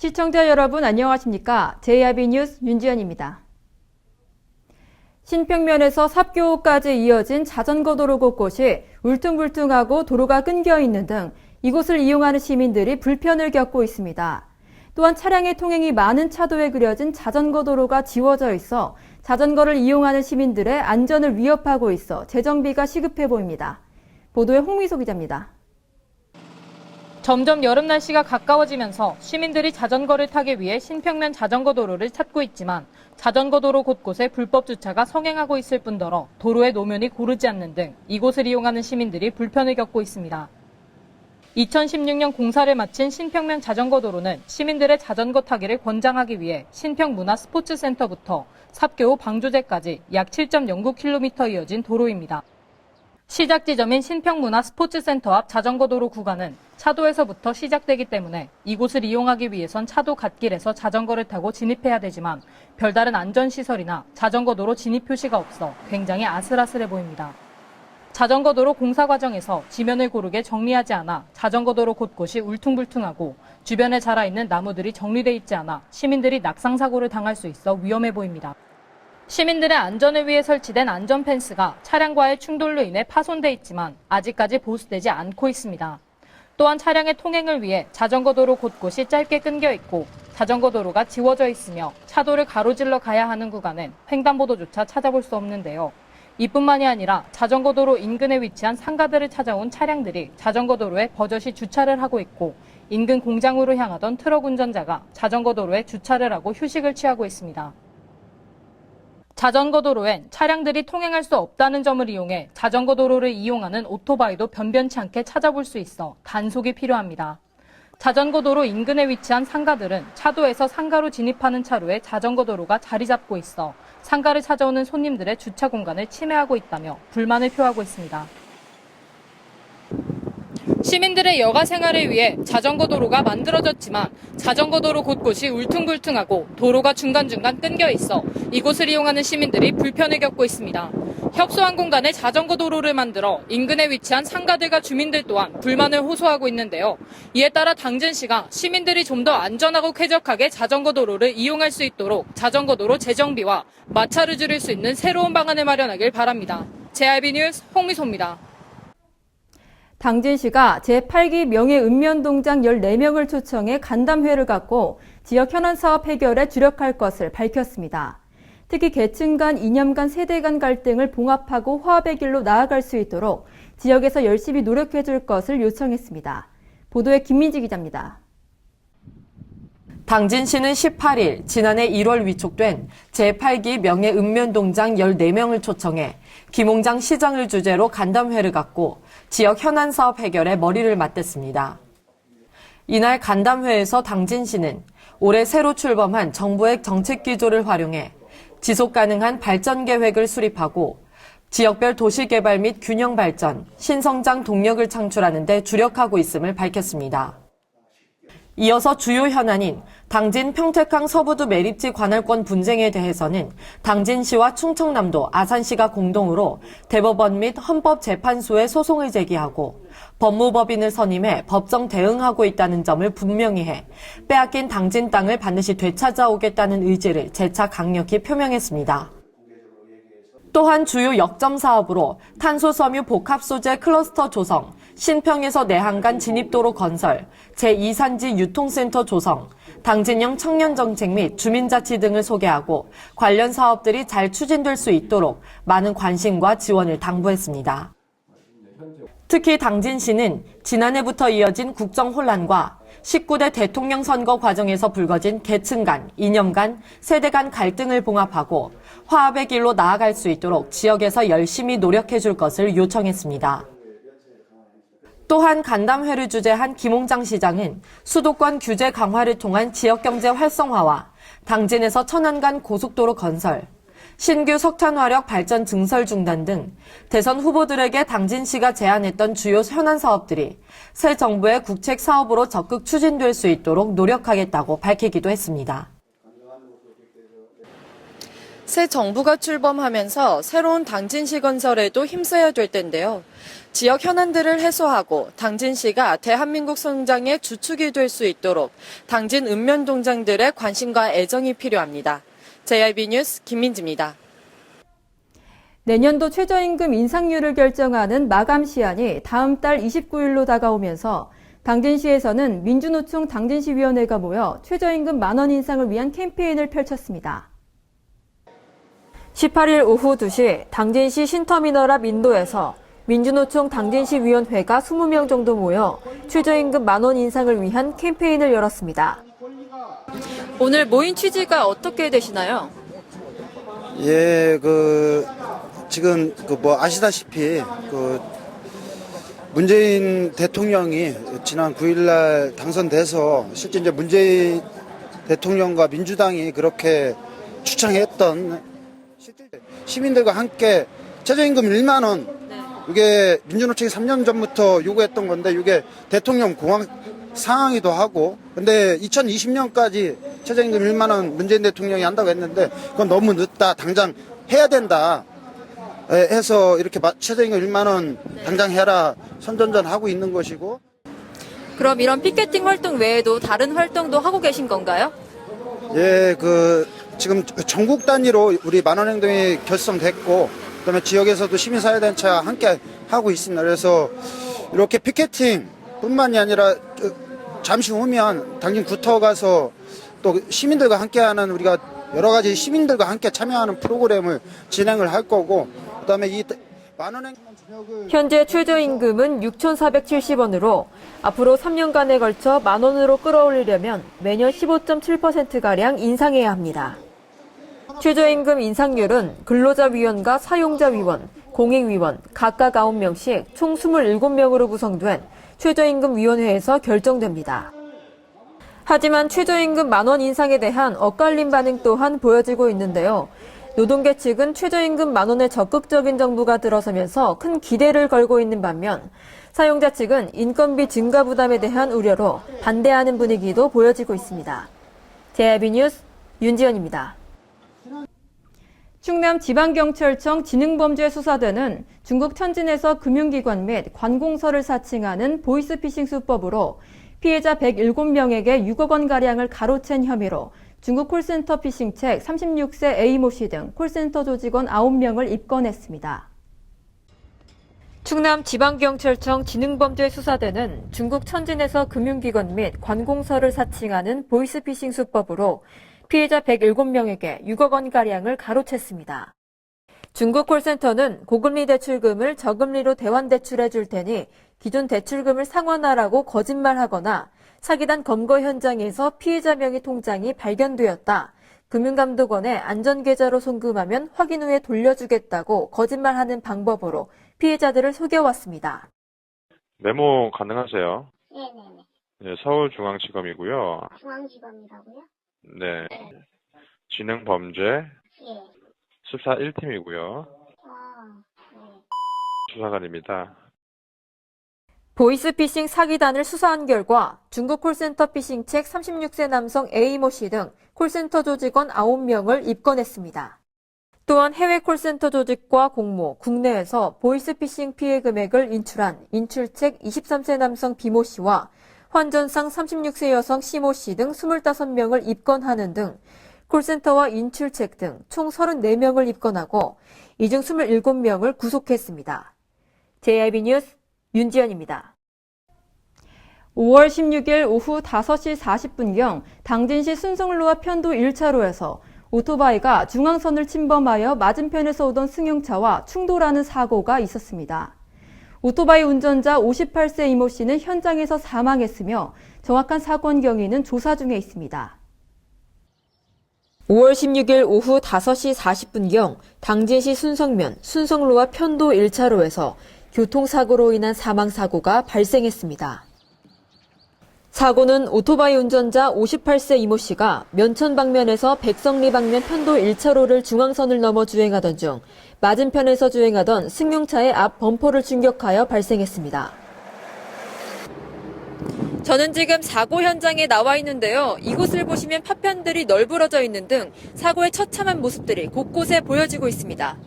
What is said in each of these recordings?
시청자 여러분 안녕하십니까? JIB 뉴스 윤지연입니다. 신평면에서 삽교까지 이어진 자전거 도로 곳곳이 울퉁불퉁하고 도로가 끊겨 있는 등 이곳을 이용하는 시민들이 불편을 겪고 있습니다. 또한 차량의 통행이 많은 차도에 그려진 자전거 도로가 지워져 있어 자전거를 이용하는 시민들의 안전을 위협하고 있어 재정비가 시급해 보입니다. 보도에 홍미소 기자입니다. 점점 여름 날씨가 가까워지면서 시민들이 자전거를 타기 위해 신평면 자전거 도로를 찾고 있지만 자전거 도로 곳곳에 불법 주차가 성행하고 있을 뿐더러 도로의 노면이 고르지 않는 등 이곳을 이용하는 시민들이 불편을 겪고 있습니다. 2016년 공사를 마친 신평면 자전거 도로는 시민들의 자전거 타기를 권장하기 위해 신평문화 스포츠센터부터 삽교 후 방조제까지 약 7.09km 이어진 도로입니다. 시작 지점인 신평문화 스포츠센터 앞 자전거 도로 구간은 차도에서부터 시작되기 때문에 이곳을 이용하기 위해선 차도 갓길에서 자전거를 타고 진입해야 되지만 별다른 안전시설이나 자전거 도로 진입 표시가 없어 굉장히 아슬아슬해 보입니다. 자전거 도로 공사 과정에서 지면을 고르게 정리하지 않아 자전거 도로 곳곳이 울퉁불퉁하고 주변에 자라있는 나무들이 정리돼 있지 않아 시민들이 낙상사고를 당할 수 있어 위험해 보입니다. 시민들의 안전을 위해 설치된 안전 펜스가 차량과의 충돌로 인해 파손돼 있지만 아직까지 보수되지 않고 있습니다. 또한 차량의 통행을 위해 자전거 도로 곳곳이 짧게 끊겨 있고 자전거 도로가 지워져 있으며 차도를 가로질러 가야 하는 구간은 횡단보도조차 찾아볼 수 없는데요. 이뿐만이 아니라 자전거 도로 인근에 위치한 상가들을 찾아온 차량들이 자전거 도로에 버젓이 주차를 하고 있고 인근 공장으로 향하던 트럭 운전자가 자전거 도로에 주차를 하고 휴식을 취하고 있습니다. 자전거 도로엔 차량들이 통행할 수 없다는 점을 이용해 자전거 도로를 이용하는 오토바이도 변변치 않게 찾아볼 수 있어 단속이 필요합니다. 자전거 도로 인근에 위치한 상가들은 차도에서 상가로 진입하는 차로에 자전거 도로가 자리 잡고 있어 상가를 찾아오는 손님들의 주차 공간을 침해하고 있다며 불만을 표하고 있습니다. 시민들의 여가 생활을 위해 자전거 도로가 만들어졌지만 자전거 도로 곳곳이 울퉁불퉁하고 도로가 중간중간 끊겨 있어 이곳을 이용하는 시민들이 불편을 겪고 있습니다. 협소한 공간에 자전거 도로를 만들어 인근에 위치한 상가들과 주민들 또한 불만을 호소하고 있는데요. 이에 따라 당진시가 시민들이 좀 더 안전하고 쾌적하게 자전거 도로를 이용할 수 있도록 자전거 도로 재정비와 마찰을 줄일 수 있는 새로운 방안을 마련하길 바랍니다. JIB 뉴스 홍미소입니다. 당진 시가 제8기 명예읍면동장 14명을 초청해 간담회를 갖고 지역 현안 사업 해결에 주력할 것을 밝혔습니다. 특히 계층 간, 이념 간, 세대 간 갈등을 봉합하고 화합의 길로 나아갈 수 있도록 지역에서 열심히 노력해 줄 것을 요청했습니다. 보도에 김민지 기자입니다. 당진시는 18일 지난해 1월 위촉된 제8기 명예 읍면동장 14명을 초청해 김홍장 시장을 주제로 간담회를 갖고 지역 현안 사업 해결에 머리를 맞댔습니다. 이날 간담회에서 당진시는 올해 새로 출범한 정부의 정책 기조를 활용해 지속 가능한 발전 계획을 수립하고 지역별 도시 개발 및 균형 발전, 신성장 동력을 창출하는 데 주력하고 있음을 밝혔습니다. 이어서 주요 현안인 당진 평택항 서부두 매립지 관할권 분쟁에 대해서는 당진시와 충청남도 아산시가 공동으로 대법원 및 헌법재판소에 소송을 제기하고 법무법인을 선임해 법정 대응하고 있다는 점을 분명히 해 빼앗긴 당진 땅을 반드시 되찾아오겠다는 의지를 재차 강력히 표명했습니다. 또한 주요 역점 사업으로 탄소 섬유 복합 소재 클러스터 조성, 신평에서 내항간 진입도로 건설, 제2산지 유통센터 조성, 당진형 청년 정책 및 주민자치 등을 소개하고 관련 사업들이 잘 추진될 수 있도록 많은 관심과 지원을 당부했습니다. 특히 당진시는 지난해부터 이어진 국정 혼란과 19대 대통령 선거 과정에서 불거진 계층 간, 이념 간, 세대 간 갈등을 봉합하고 화합의 길로 나아갈 수 있도록 지역에서 열심히 노력해 줄 것을 요청했습니다. 또한 간담회를 주재한 김홍장 시장은 수도권 규제 강화를 통한 지역경제 활성화와 당진에서 천안 간 고속도로 건설, 신규 석탄화력 발전 증설 중단 등 대선 후보들에게 당진시가 제안했던 주요 현안 사업들이 새 정부의 국책 사업으로 적극 추진될 수 있도록 노력하겠다고 밝히기도 했습니다. 새 정부가 출범하면서 새로운 당진시 건설에도 힘써야 될 텐데요. 지역 현안들을 해소하고 당진시가 대한민국 성장의 주축이 될 수 있도록 당진 읍면동장들의 관심과 애정이 필요합니다. JIB 뉴스 김민지입니다. 내년도 최저임금 인상률을 결정하는 마감 시한이 다음 달 29일로 다가오면서 당진시에서는 민주노총 당진시위원회가 모여 최저임금 만원 인상을 위한 캠페인을 펼쳤습니다. 18일 오후 2시 당진시 신터미널 앞 인도에서 민주노총 당진시 위원회가 20명 정도 모여 최저임금 만원 인상을 위한 캠페인을 열었습니다. 오늘 모인 취지가 어떻게 되시나요? 예, 그 지금 그 뭐 아시다시피 그 문재인 대통령이 지난 9일날 당선돼서 실제 이제 문재인 대통령과 민주당이 그렇게 추천했던 실제 시민들과 함께 최저임금 1만 원. 이게 민주노총이 3년 전부터 요구했던 건데 이게 대통령 공항 상황이기도 하고. 근데 2020년까지 최저임금 1만 원 문재인 대통령이 한다고 했는데 그건 너무 늦다. 당장 해야 된다. 에, 해서 이렇게 마- 최저임금 1만 원 당장 해라. 선전전 하고 있는 것이고. 그럼 이런 피켓팅 활동 외에도 다른 활동도 하고 계신 건가요? 예, 그 지금 전국 단위로 우리 만원행동이 결성됐고 그다음에 지역에서도 시민사회단체와 함께 하고 있습니다. 그래서 이렇게 피켓팅뿐만이 아니라 그 잠시 후면 당진 구터 가서 또 시민들과 함께하는 우리가 여러 가지 시민들과 함께 참여하는 프로그램을 진행을 할 거고 그다음에 이 저녁을 현재 최저 임금은 6,470원으로 앞으로 3년간에 걸쳐 만 원으로 끌어올리려면 매년 15.7%가량 인상해야 합니다. 최저임금 인상률은 근로자위원과 사용자위원, 공익위원 각각 9명씩 총 27명으로 구성된 최저임금위원회에서 결정됩니다. 하지만 최저임금 만원 인상에 대한 엇갈린 반응 또한 보여지고 있는데요. 노동계 측은 최저임금 만원에 적극적인 정부가 들어서면서 큰 기대를 걸고 있는 반면 사용자 측은 인건비 증가 부담에 대한 우려로 반대하는 분위기도 보여지고 있습니다. JIB 뉴스 윤지연입니다. 충남 지방경찰청 지능범죄 수사대는 중국 천진에서 금융기관 및 관공서를 사칭하는 보이스피싱 수법으로 피해자 107명에게 6억 원가량을 가로챈 혐의로 중국 콜센터 피싱책 36세 A모 씨 등 콜센터 조직원 9명을 입건했습니다. 충남 지방경찰청 지능범죄수사대는 중국 천진에서 금융기관 및 관공서를 사칭하는 보이스피싱 수법으로 피해자 107명에게 6억 원가량을 가로챘습니다. 중국 콜센터는 고금리 대출금을 저금리로 대환 대출해 줄 테니 기존 대출금을 상환하라고 거짓말하거나 사기단 검거 현장에서 피해자 명의 통장이 발견되었다. 금융감독원에 안전계좌로 송금하면 확인 후에 돌려주겠다고 거짓말하는 방법으로 피해자들을 속여왔습니다. 메모 가능하세요? 네네네. 네, 서울중앙지검이고요. 중앙지검이라고요? 네. 지능범죄 예. 수사 1팀이고요. 아, 네. 수사관입니다. 보이스피싱 사기단을 수사한 결과 중국 콜센터 피싱 책 36세 남성 A모 씨 등 콜센터 조직원 9명을 입건했습니다. 또한 해외 콜센터 조직과 공모, 국내에서 보이스피싱 피해 금액을 인출한 인출책 23세 남성 B모 씨와 환전상 36세 여성 C모 씨 등 25명을 입건하는 등 콜센터와 인출책 등 총 34명을 입건하고 이 중 27명을 구속했습니다. JIB 뉴스 윤지연입니다. 5월 16일 오후 5시 40분경 당진시 순성로와 편도 1차로에서 오토바이가 중앙선을 침범하여 맞은편에서 오던 승용차와 충돌하는 사고가 있었습니다. 오토바이 운전자 58세 이모 씨는 현장에서 사망했으며 정확한 사건 경위는 조사 중에 있습니다. 5월 16일 오후 5시 40분경 당진시 순성면 순성로와 편도 1차로에서 교통사고로 인한 사망사고가 발생했습니다. 사고는 오토바이 운전자 58세 이모 씨가 면천 방면에서 백성리 방면 편도 1차로를 중앙선을 넘어 주행하던 중 맞은편에서 주행하던 승용차의 앞 범퍼를 충격하여 발생했습니다. 저는 지금 사고 현장에 나와 있는데요. 이곳을 보시면 파편들이 널브러져 있는 등 사고의 처참한 모습들이 곳곳에 보여지고 있습니다.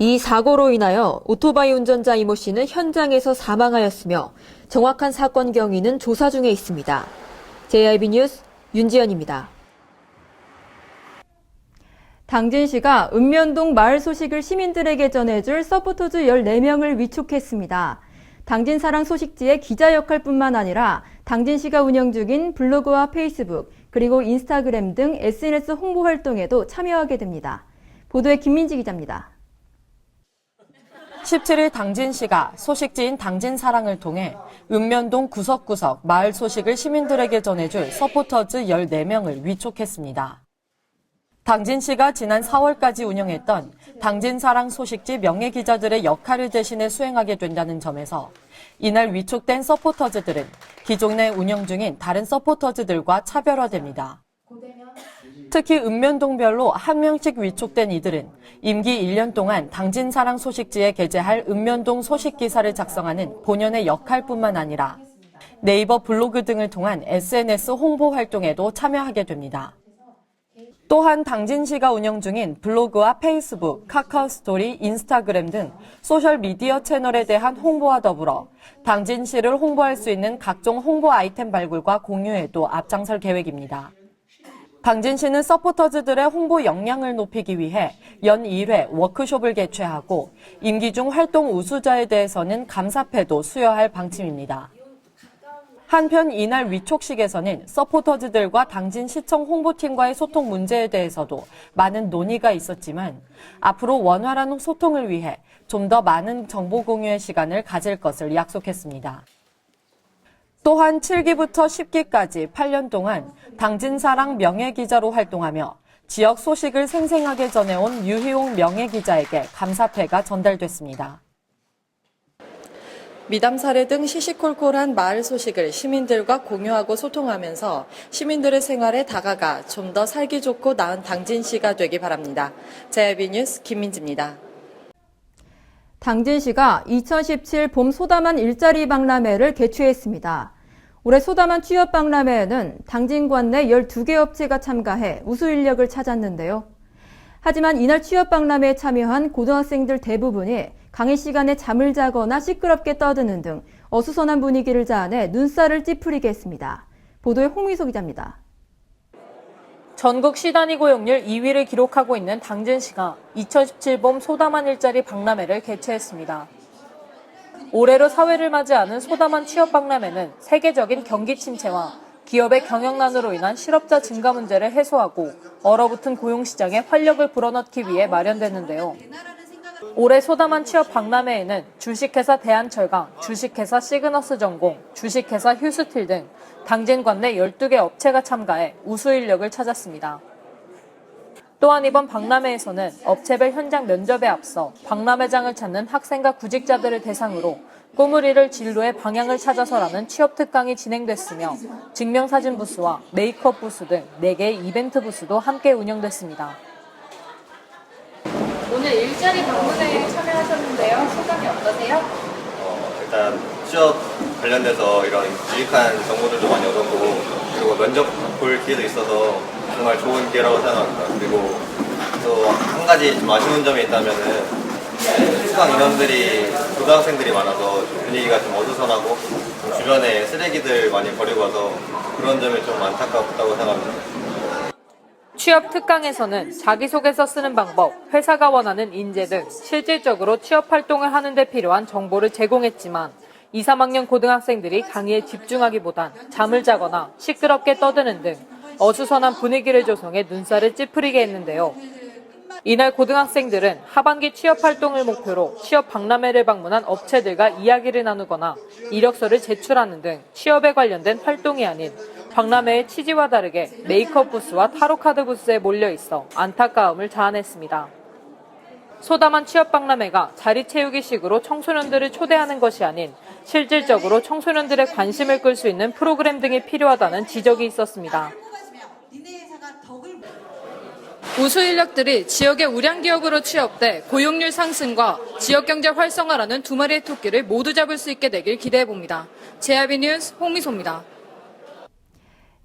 이 사고로 인하여 오토바이 운전자 이모 씨는 현장에서 사망하였으며 정확한 사건 경위는 조사 중에 있습니다. JIB 뉴스 윤지연입니다. 당진 시가 읍면동 마을 소식을 시민들에게 전해줄 서포터즈 14명을 위촉했습니다. 당진 사랑 소식지의 기자 역할뿐만 아니라 당진 시가 운영 중인 블로그와 페이스북 그리고 인스타그램 등 SNS 홍보 활동에도 참여하게 됩니다. 보도에 김민지 기자입니다. 17일 당진시가 소식지인 당진사랑을 통해 읍면동 구석구석 마을 소식을 시민들에게 전해줄 서포터즈 14명을 위촉했습니다. 당진시가 지난 4월까지 운영했던 당진사랑 소식지 명예기자들의 역할을 대신해 수행하게 된다는 점에서 이날 위촉된 서포터즈들은 기존에 운영 중인 다른 서포터즈들과 차별화됩니다. 특히 읍면동별로 한 명씩 위촉된 이들은 임기 1년 동안 당진사랑 소식지에 게재할 읍면동 소식 기사를 작성하는 본연의 역할뿐만 아니라 네이버 블로그 등을 통한 SNS 홍보 활동에도 참여하게 됩니다. 또한 당진시가 운영 중인 블로그와 페이스북, 카카오 스토리, 인스타그램 등 소셜 미디어 채널에 대한 홍보와 더불어 당진시를 홍보할 수 있는 각종 홍보 아이템 발굴과 공유에도 앞장설 계획입니다. 당진시는 서포터즈들의 홍보 역량을 높이기 위해 연 1회 워크숍을 개최하고 임기 중 활동 우수자에 대해서는 감사패도 수여할 방침입니다. 한편 이날 위촉식에서는 서포터즈들과 당진 시청 홍보팀과의 소통 문제에 대해서도 많은 논의가 있었지만 앞으로 원활한 소통을 위해 좀 더 많은 정보 공유의 시간을 가질 것을 약속했습니다. 또한 7기부터 10기까지 8년 동안 당진사랑 명예기자로 활동하며 지역 소식을 생생하게 전해온 유희용 명예기자에게 감사패가 전달됐습니다. 미담 사례 등 시시콜콜한 마을 소식을 시민들과 공유하고 소통하면서 시민들의 생활에 다가가 좀 더 살기 좋고 나은 당진시가 되기 바랍니다. JIB 뉴스 김민지입니다. 당진시가 2017 봄 소다만 일자리 박람회를 개최했습니다. 올해 소다만 취업 박람회에는 당진관 내 12개 업체가 참가해 우수 인력을 찾았는데요. 하지만 이날 취업 박람회에 참여한 고등학생들 대부분이 강의 시간에 잠을 자거나 시끄럽게 떠드는 등 어수선한 분위기를 자아내 눈살을 찌푸리게 했습니다. 보도에 홍미소 기자입니다. 전국 시단위 고용률 2위를 기록하고 있는 당진시가 2017봄 소다만 일자리 박람회를 개최했습니다. 올해로 사회를 맞이하는 소다만 취업 박람회는 세계적인 경기 침체와 기업의 경영난으로 인한 실업자 증가 문제를 해소하고 얼어붙은 고용시장에 활력을 불어넣기 위해 마련됐는데요. 올해 소다만 취업 박람회에는 주식회사 대한철강, 주식회사 시그너스 전공, 주식회사 휴스틸 등 당진 관 내 12개 업체가 참가해 우수 인력을 찾았습니다. 또한 이번 박람회에서는 업체별 현장 면접에 앞서 박람회장을 찾는 학생과 구직자들을 대상으로 꿈을 이룰 진로의 방향을 찾아서라는 취업 특강이 진행됐으며 증명사진 부스와 메이크업 부스 등 4개의 이벤트 부스도 함께 운영됐습니다. 오늘 일자리 방문회에 참여하셨는데요. 소감이 어떠세요? 어, 일단 취업 관련돼서 이런 유익한 정보들도 많이 얻었고 그리고 면접 볼 기회도 있어서 정말 좋은 기회라고 생각합니다. 그리고 또 한 가지 좀 아쉬운 점이 있다면은 수강 인원들이 고등학생들이 많아서 좀 분위기가 좀 어수선하고 좀 주변에 쓰레기들 많이 버리고 와서 그런 점이 좀 안타깝다고 생각합니다. 취업 특강에서는 자기소개서 쓰는 방법, 회사가 원하는 인재 등 실질적으로 취업 활동을 하는 데 필요한 정보를 제공했지만 2, 3학년 고등학생들이 강의에 집중하기보단 잠을 자거나 시끄럽게 떠드는 등 어수선한 분위기를 조성해 눈살을 찌푸리게 했는데요. 이날 고등학생들은 하반기 취업 활동을 목표로 취업 박람회를 방문한 업체들과 이야기를 나누거나 이력서를 제출하는 등 취업에 관련된 활동이 아닌 박람회의 취지와 다르게 메이크업 부스와 타로카드 부스에 몰려 있어 안타까움을 자아냈습니다. 소담한 취업 박람회가 자리 채우기 식으로 청소년들을 초대하는 것이 아닌 실질적으로 청소년들의 관심을 끌 수 있는 프로그램 등이 필요하다는 지적이 있었습니다. 우수 인력들이 지역의 우량 기업으로 취업돼 고용률 상승과 지역 경제 활성화라는 두 마리의 토끼를 모두 잡을 수 있게 되길 기대해 봅니다. JRB 뉴스 홍미소입니다.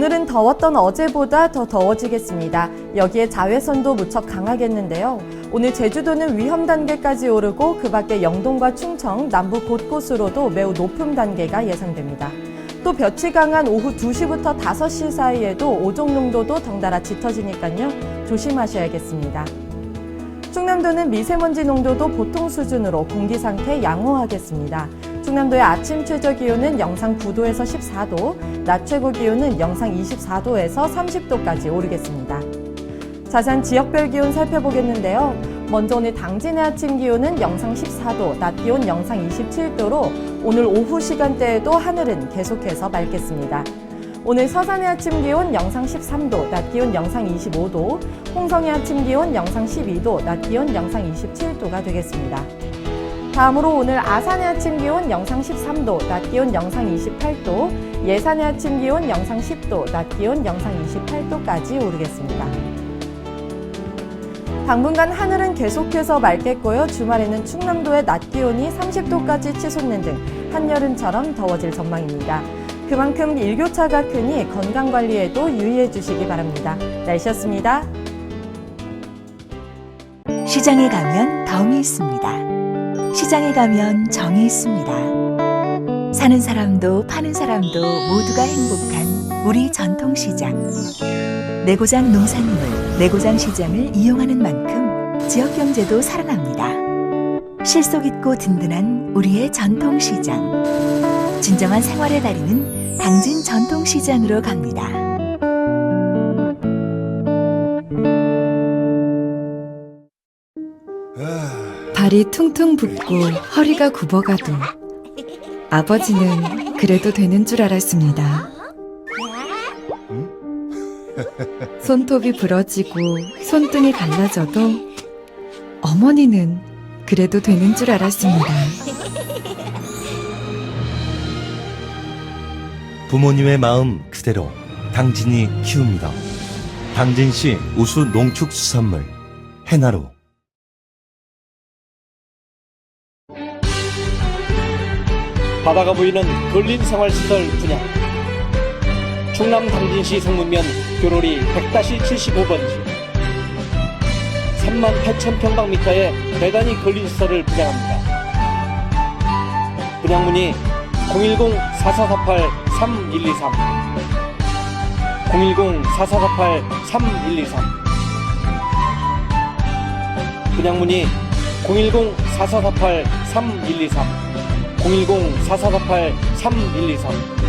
오늘은 더웠던 어제보다 더 더워지겠습니다. 여기에 자외선도 무척 강하겠는데요. 오늘 제주도는 위험 단계까지 오르고 그 밖에 영동과 충청, 남부 곳곳으로도 매우 높은 단계가 예상됩니다. 또 볕이 강한 오후 2시부터 5시 사이에도 오존 농도도 덩달아 짙어지니까요. 조심하셔야겠습니다. 충남도는 미세먼지 농도도 보통 수준으로 공기 상태 양호하겠습니다. 충남도의 아침 최저 기온은 영상 9도에서 14도, 낮 최고 기온은 영상 24도에서 30도까지 오르겠습니다. 자세한 지역별 기온 살펴보겠는데요. 먼저 오늘 당진의 아침 기온은 영상 14도, 낮 기온 영상 27도로 오늘 오후 시간대에도 하늘은 계속해서 맑겠습니다. 오늘 서산의 아침 기온 영상 13도, 낮 기온 영상 25도, 홍성의 아침 기온 영상 12도, 낮 기온 영상 27도가 되겠습니다. 다음으로 오늘 아산의 아침 기온 영상 13도, 낮 기온 영상 28도, 예산의 아침 기온 영상 10도, 낮 기온 영상 28도까지 오르겠습니다. 당분간 하늘은 계속해서 맑겠고요. 주말에는 충남도의 낮 기온이 30도까지 치솟는 등 한여름처럼 더워질 전망입니다. 그만큼 일교차가 크니 건강 관리에도 유의해 주시기 바랍니다. 날씨였습니다. 시장에 가면 덤이 있습니다. 시장에 가면 정이 있습니다. 사는 사람도 파는 사람도 모두가 행복한 우리 전통시장. 내고장 농산물, 내고장 시장을 이용하는 만큼 지역 경제도 살아납니다. 실속 있고 든든한 우리의 전통시장. 진정한 생활의 달인은 당진 전통시장으로 갑니다. 발이 퉁퉁 붓고 허리가 굽어가도 아버지는 그래도 되는 줄 알았습니다. 손톱이 부러지고 손등이 갈라져도 어머니는 그래도 되는 줄 알았습니다. 부모님의 마음 그대로 당진이 키웁니다. 당진시 우수 농축수산물 해나루 바다가 보이는 근린 생활시설 분양. 충남 당진시 성문면 교로리 100-75번지. 3만 8천 평방미터의 대단히 근린 시설을 분양합니다. 분양 문의 010-4448-3123 010-4448-3123 분양 문의 010-4448-3123 010-4448-3123